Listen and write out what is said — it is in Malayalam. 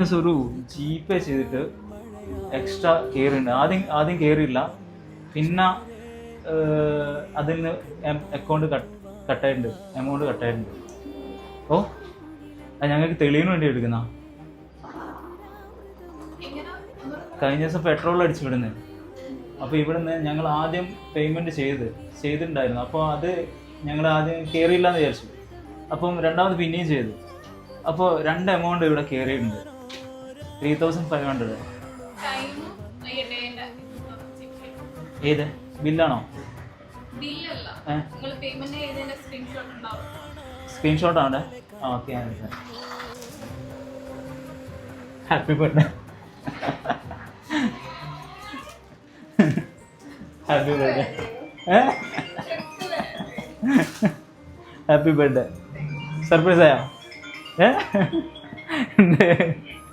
ഒരു ജി പേ ചെയ്തിട്ട് എക്സ്ട്രാ കയറിയുണ്ട് ആദ്യം ആദ്യം കയറിയില്ല പിന്നെ അതിൽ നിന്ന് അക്കൗണ്ട് കട്ടായിട്ടുണ്ട് എമൗണ്ട് കട്ടായിട്ടുണ്ട് ഓ അത് ഞങ്ങൾക്ക് തെളിവിന് വേണ്ടി എടുക്കുന്ന. കഴിഞ്ഞ ദിവസം പെട്രോൾ അടിച്ചു വിടുന്നത് അപ്പോൾ ഇവിടുന്ന് ഞങ്ങൾ ആദ്യം പേയ്മെന്റ് ചെയ്ത് ചെയ്തിട്ടുണ്ടായിരുന്നു. അപ്പോൾ അത് ഞങ്ങൾ ആദ്യം കയറിയില്ല എന്ന് വിചാരിച്ചു. അപ്പം രണ്ടാമത് പിന്നെയും ചെയ്തു. അപ്പോൾ രണ്ട് എമൗണ്ട് ഇവിടെ കയറിയിട്ടുണ്ട് ത്രീ തൗസൻഡ് ഫൈവ് ഹൺഡ്രഡ് ഏത്? ബില്ലാണോ? സ്ക്രീൻഷോട്ട് ആണ് ആ okay happy birthday happy birthday happy birthday surprise ആയോ? ഏ?